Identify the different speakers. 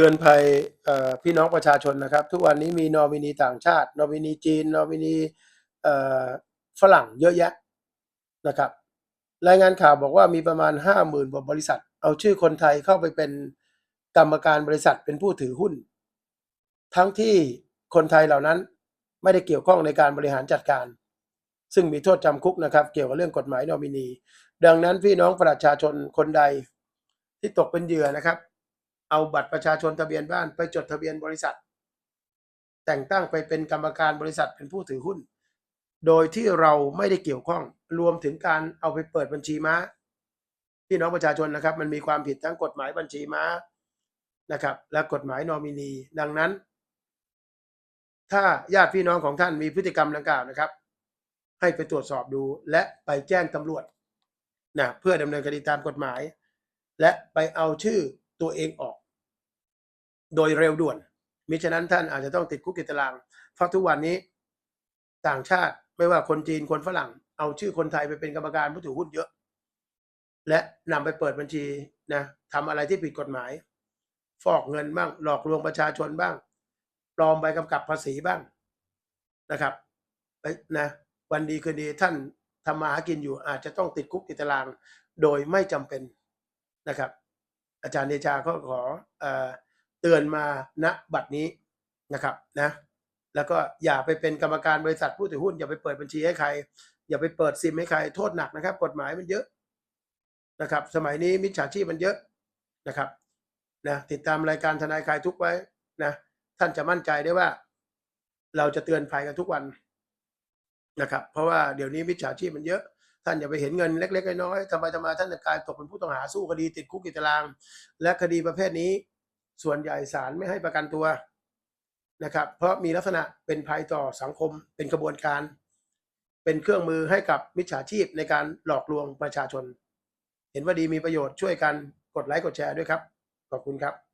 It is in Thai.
Speaker 1: เตือนภัยพี่น้องประชาชนนะครับ ทุกวันนี้มีนอมินีต่างชาติ นอมินีจีน นอมินีฝรั่งเยอะแยะนะครับ รายงานข่าวบอกว่ามีประมาณห้าหมื่นกว่าบริษัท เอาชื่อคนไทยเข้าไปเป็นกรรมการบริษัทเป็นผู้ถือหุ้น ทั้งที่คนไทยเหล่านั้นไม่ได้เกี่ยวข้องในการบริหารจัดการ ซึ่งมีโทษจำคุกนะครับ เกี่ยวกับเรื่องกฎหมายนอมินี ดังนั้นพี่น้องประชาชนคนใดที่ตกเป็นเหยื่อนะครับ เอาบัตรประชาชนทะเบียนบ้านไปจดทะเบียนบริษัท แต่งตั้งไปเป็นกรรมการบริษัทเป็นผู้ถือหุ้น โดยที่เราไม่ได้เกี่ยวข้องรวมถึงการเอาไปเปิดบัญชีม้าพี่น้องประชาชนนะครับ มันมีความผิดทั้งกฎหมายบัญชีม้านะครับ และกฎหมายนอมินีดังนั้น ถ้าญาติพี่น้องของท่านมีพฤติกรรมดังกล่าวนะครับ ให้ไปตรวจสอบดูและไปแจ้งตำรวจนะเพื่อดำเนินคดีตามกฎหมาย และไปเอาชื่อตัวเองออก โดยเร็วด่วน มิฉะนั้นท่านอาจจะต้องติดคุกติดตาราง เพราะทุกวันนี้ต่างชาติไม่ว่าคนจีนคนฝรั่ง เอาชื่อคนไทยไปเป็นกรรมการผู้ถือหุ้นเยอะ และนำไปเปิดบัญชีนะทำอะไรที่ผิดกฎหมาย ฟอกเงินบ้าง หลอกลวงประชาชนบ้าง ปลอมใบกำกับภาษีบ้างนะครับไปนะวันดีคืนดีท่านทำมาหากินอยู่อาจจะต้องติดคุกติดตาราง โดยไม่จำเป็นนะครับ อาจารย์เดชาก็ขออ เตือนมาณบัดนี้นะครับนะแล้วก็อย่าไปเป็นกรรมการบริษัทผู้ถือหุ้น อย่าไปเปิดบัญชีให้ใคร อย่าไปเปิดซิมให้ใครโทษหนักนะครับ กฎหมายมันเยอะนะครับ สมัยนี้มิจฉาชีพมันเยอะนะครับนะติดตามรายการทนายคลายทุกไว้นะท่านจะมั่นใจได้ว่า เราจะเตือนภัยกันทุกวันนะครับ เพราะว่าเดี๋ยวนี้มิจฉาชีพมันเยอะ ท่านอย่าไปเห็นเงินเล็กๆน้อยๆทำไมทำไมท่านจะกลายตกเป็นผู้ต้องหาสู้คดีติดคุกติดตาราง และคดีประเภทนี้ ส่วนใหญ่ศาลไม่ให้ประกันตัวนะครับ เพราะมีลักษณะเป็นภัยต่อสังคมเป็นกระบวนการ เป็นเครื่องมือให้กับมิจฉาชีพในการหลอกลวงประชาชน เห็นว่าดีมีประโยชน์ช่วยกันกดไลค์กดแชร์ด้วยครับ ขอบคุณครับ